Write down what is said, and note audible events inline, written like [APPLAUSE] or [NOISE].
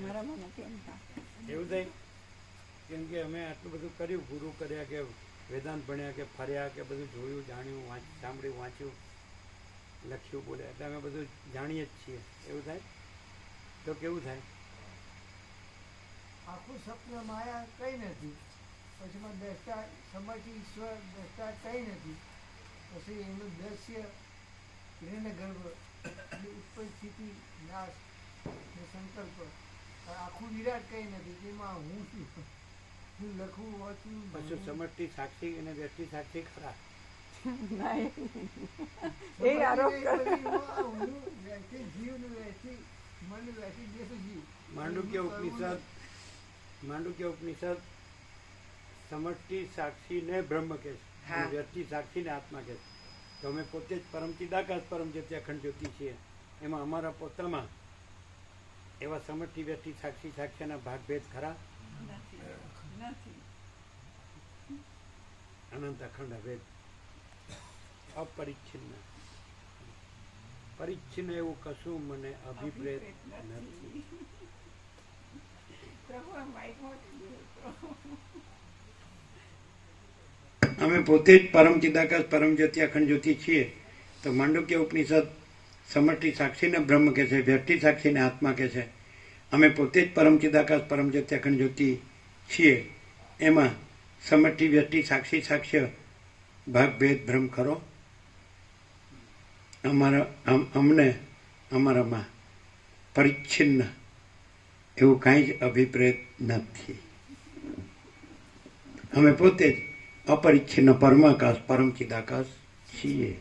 અમારામાં નથી એમ એવું થાય કેમ કે અમે આટલું બધું કર્યું ગુરુ કર્યા કે વેદાંત ભણ્યા કે ફર્યા કે બધું જોયું જાણ્યું વાંચ સાંભળ્યું વાંચ્યું લખ્યું બોલ્યા. એટલે અમે બધું જાણીએ જ છીએ. એવું થાય? તો કેવું થાય? આખું સપના માયા કઈ નથી. પછી દ્રષ્ટા સમજી ઈશ્વર દ્રષ્ટા કઈ નથી. પછી એનું દ્રશ્ય ગર્ભ ઉત્પન્ન સ્થિતિ નાશ ને સંકલ્પ. આખું વિરાટ કઈ નથી જેમાં હું છું હું લખું વાંચું પછી. સમષ્ટિ સાક્ષી અને વ્યક્તિ સાક્ષી ખરા. [LAUGHS] એ આરોપ ગઈ કરે. પછી હું હું વ્યક્તિ જીવનું વ્યક્તિ મન વ્યક્તિ દેશ જીવ. માંડુક્ય ઉપનિષદ માંડુક્ય ઉપનિષદ સાક્ષીને બ્રહ્મ કે છે. વ્યક્તિ સાક્ષીને આત્મા કે છે. તો અમે પોતે જ પરમ ચિદાકાશ પરમ જ્યોતિ અખંડ જ્યોતિ છીએ. એમાં અમારા પોતામાં એવા સમજતી વ્યક્તિ સાક્ષી સાક્ષ્યના ભાગભેદ ખરા? અનંત અખંડ અભેદ. અપરિચ્છિન્ન. પરિચ્છિન્ન એવું કશું મને અભિપ્રેત નથી. અમે પોતે જ પરમ ચિદાકાશ પરમ જ્યોતિ અખંડ જ્યોતિ છીએ. તો માંડુક્ય ઉપનિષદ સમષ્ટિ સાક્ષીને બ્રહ્મ કહે છે, વ્યક્તિ સાક્ષીને આત્મા કે છે. અમે પોતે જ પરમ ચિદાકાશ જ્યોતિ અખંડ જ્યોતિ છીએ. એમાં સમષ્ટિ, વ્યક્તિ, સાક્ષી, સાક્ષ્ય, ભાગ, ભેદ, ભ્રમ ખરો? અમારા, અમ- અમને, અમારામાં પરિચ્છિન્ન એવું કાંઈ જ અભિપ્રેત નથી. અમે પોતે જ અપરિચ્છિન્ન, પરમાકાશ, પરમ ચિદાકાશ છીએ.